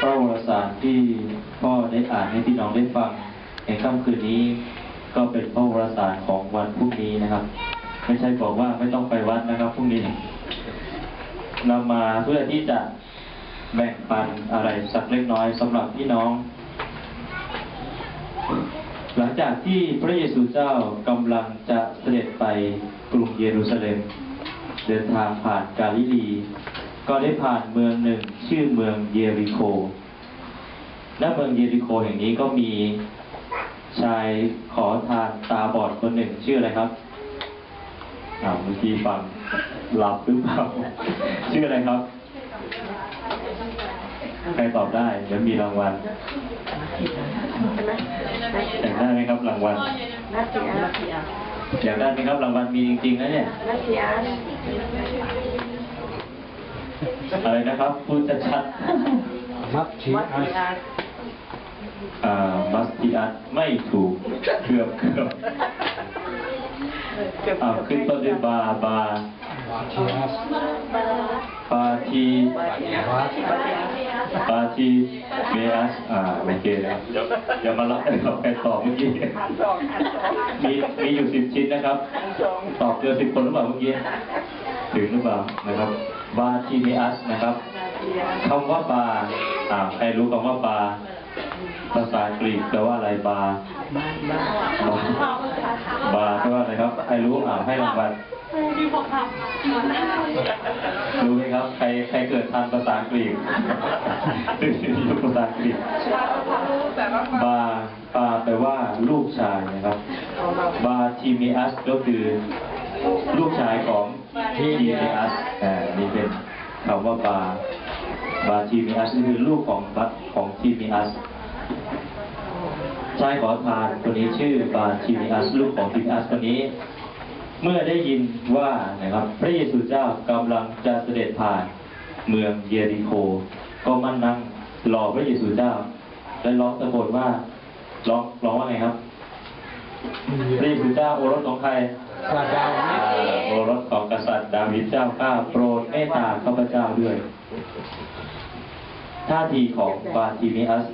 พระวรสารที่พ่อได้อ่านให้พี่น้องได้ฟังในค่ำคืนนี้ก็เป็นพระวรสารของวันพรุ่งนี้นะครับ ไม่ใช่บอกว่าไม่ต้องไปวัดนะครับพรุ่งนี้นำมาเพื่อที่จะแบ่งปันอะไรสักเล็กน้อยสำหรับพี่น้อง หลังจากที่พระเยซูเจ้ากำลังจะเสด็จไปกรุงเยรูซาเล็ม เดินทางผ่านกาลิลี ก็ได้ผ่านเมืองหนึ่งชื่อเมืองเยริโคณเมืองเยริโคแห่งนี้ก็มีชายขอทานตาบอดคนหนึ่งชื่ออะไรครับอ่าวเมื่อกี้ฟังหลับหรือเปล่า ชื่ออะไรครับ ใครตอบได้เดี๋ยวมีรางวัลอยากได้ไหมครับรางวัลนัทธิอาร์อยากได้ไหมครับรางวัลมีจริงๆนะเนี่ยนัทธิ อาร์อะไรนะครับพูดชัดมัดชีวัดอัทีสอาร์ๆอ่ามัสติอัสไม่ถูกเกือบเกือบเกือบอ่าขึ้นต้นด้วยบาบาบาชีอัสปาทีวัดทีอาร์วัดทีอาร์ปาทีเมอัสอ่าไม่เกนะครับเดี๋ยวอย่ามารับกันกับใครตอบเมื่อกี้หันสองหันสองมีมีอยู่สิบชิ้นนะครับหันสอง ตอบเกินสิบคนหรือเปล่าเมื่อกี้ถึงหรือเปล่านะครับ บาทีเมอัสนะครับนัทธิอาร์คำว่าบาอ่าใครรู้คำว่าบา ภาษากรีกแปลว่าอะไรบาบ้านบ้านบาแปลว่าอะไรครับ ใครรู้อ่าให้รางวัลรู้ไหมครับ ใครใครเกิดทันภาษากรีกยุคภาษากรีกบาบาแปลว่าลูกชายนะครับ บาทีเมอัสก็คือลูกชายของ ทีเมอัสอ่านี่เป็นคำว่าบาบาทีเมอัสนี่คือลูกของบัของทีเมอัสชายขอทานคนนี้ชื่อบาทิมิอัสลูกของทิมิอัสคนนี้ เมื่อได้ยินว่านะครับ พระเยซูเจ้ากำลังจะเสด็จผ่านเมืองเยริโค ก็มานั่งรอพระเยซูเจ้า และร้องตะโกนว่าร้องร้องว่าไงครับพระเยซูเจ้าโอรสของใคร กระดาวอ่าโอรสของกษัตริย์ดาวิดเจ้าข้าโปรดเมตตาข้าพเจ้าด้วย ท่าทีของบาทิมิอัส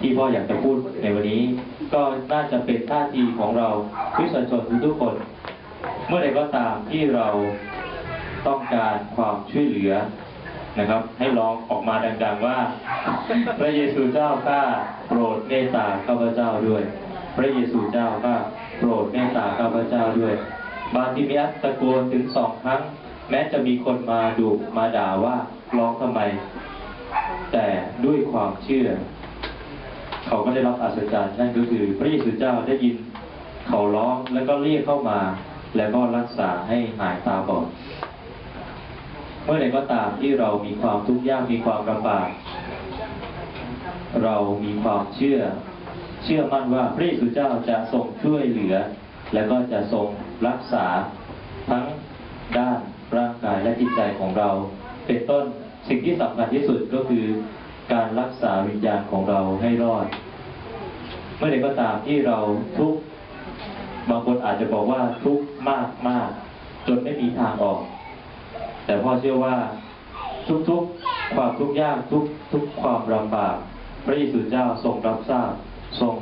ที่พ่ออยากจะพูดในวันนี้ ก็น่าจะเป็นท่าทีของเราคริสชนทุกคน เมื่อใดก็ตามที่เราต้องการความช่วยเหลือนะครับ ให้ร้องออกมาดัง ๆ ว่า พระเยซูเจ้าข้าโปรดเมตตาข้าพเจ้าด้วย พระเยซูเจ้าข้าโปรดเมตตาข้าพเจ้าด้วย บาติมยสตะโกนถึงสองครั้ง แม้จะมีคนมาดุมาด่าว่าร้องทำไม แต่ด้วยความเชื่อ เขาก็ได้รับอัศจรรย์นั่นก็คือพระเยซูเจ้าได้ยินเขาร้องแล้วก็เรียกเข้ามา แล้วก็รักษาให้หายตาบอดเมื่อใดก็ตามที่เรามีความทุกข์ยากมีความลำบากเรามีความเชื่อ เชื่อมั่นว่าพระเยซูเจ้าจะทรงช่วยเหลือ และก็จะทรงรักษาทั้งด้านร่างกายและจิตใจของเรา เป็นต้นสิ่งที่สำคัญที่สุดก็คือการรักษาวิญญาณของเราให้รอด เมื่อใดก็ตามที่เราทุกข์บางคนอาจจะบอกว่าทุกข์มากมากจนไม่มีทางออก แต่พ่อเชื่อว่าทุกๆความทุกข์ยากทุกทุกความลำบาก พระเยซูเจ้าทรงรับทราบทรง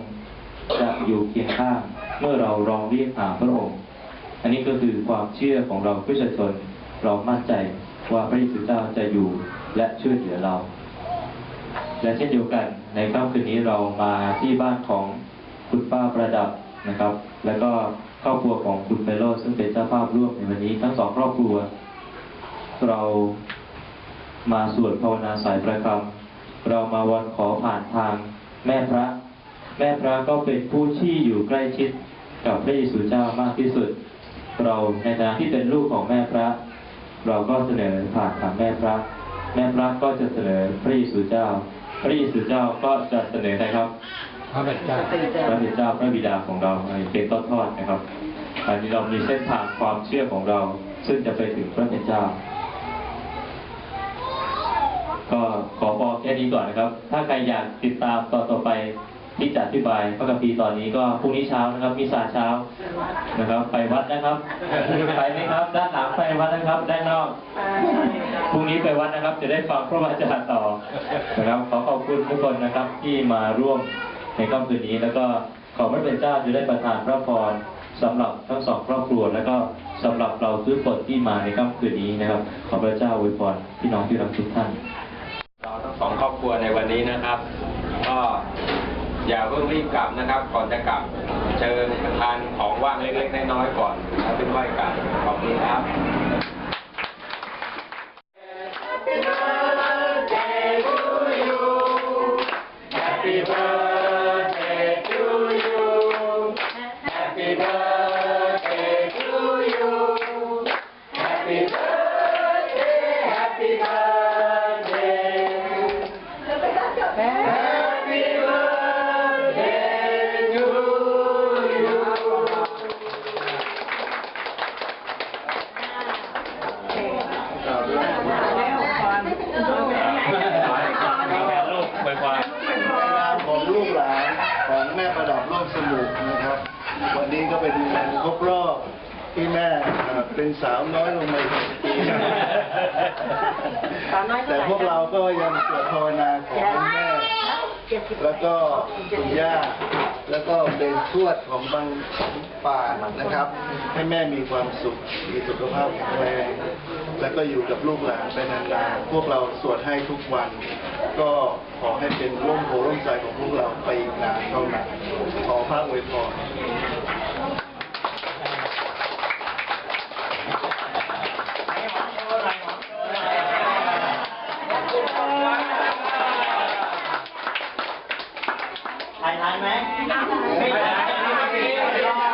จะอยู่เคียงข้าง เมื่อเราร้องเรียกหาพระองค์ อันนี้ก็คือความเชื่อของเราผู้ชชนเรามั่นใจว่าพระเยซูเจ้าจะอยู่และช่วยเหลือเรา และเช่นเดียวกันในค่ำคืนนี้เรามาที่บ้านของคุณป้าประดับนะครับ แล้วก็ครอบครัวของคุณเปโลซึ่งเป็นเจ้าภาพร่วมในวันนี้ทั้งสองครอบครัว เรามาสวดภาวนาสายประคำเรามาวันขอผ่านทางแม่พระ แม่พระก็เป็นผู้ที่อยู่ใกล้ชิด กับพระเยซูเจ้ามากที่สุด เราในฐานะที่เป็นลูกของแม่พระ เราก็เสนอผ่านทางแม่พระ แม่พระก็จะเสนอพระเยซูเจ้า พระเยซูเจ้าก็จะเสนอใครครับ พระเบญจาพระบิดาพระบิดาของเราอันนี้เป็นต้นทอดนะครับอันนี้เรามีเส้นทางความเชื่อของเรา ซึ่งจะไปถึงพระเป็นเจ้าก็ขอบอกแค่นี้ก่อนนะครับ ถ้าใครอยากติดตามตอนต่อไป ที่จะอธิบายพระคัมภีร์ตอนนี้ก็พรุ่งนี้เช้านะครับมีสาเช้านะครับ ไปวัดนะครับไปไหมครับด้านหลังไปวัดนะครับด้านนอกพรุ่งนี้ไปวัดนะครับ จะได้ฟังพระวจนะต่อนะครับขอขอบคุณทุกคนนะครับที่มาร่วมในค่ำคืนนี้ แล้วก็ขอพระเป็นเจ้าจะได้ประทานพระพรสำหรับทั้งสองครอบครัวแล้วก็สำหรับเราทุกคนที่มาในค่ำคืนนี้นะครับ ขอพระเจ้าอวยพรพี่น้องที่รักทุกท่านเราทั้งสองครอบครัวในวันนี้นะครับ ก็ อย่าเพิ่งรีบกลับนะครับก่อนจะกลับเชิญทานของว่างเล็กๆน้อยๆก่อนแล้วเป็นไหว้กลับ ประดับโลกสนุกนะครับ วันนี้ก็เป็นวันครบรอบที่แม่เอ่อเป็นสาวน้อยลงมาอีกหนึ่งปีสาวน้อยเท่าแต่ไหร่พวกเราก็ยังสวดภาวนาขอให้แม่ แล้วก็คุณย่า แล้วก็เป็นทวดของบางป่านะครับ ให้แม่มีความสุข มีสุขภาพแข็งแรง แล้วก็อยู่กับลูกหลานไปนานๆ พวกเราสวดให้ทุกวัน ก็ขอให้เป็นร่มโพร่มใจของพวกเราไปอีกนานเท่านั้นขอพระอวยพร ทันไหมไม่ได้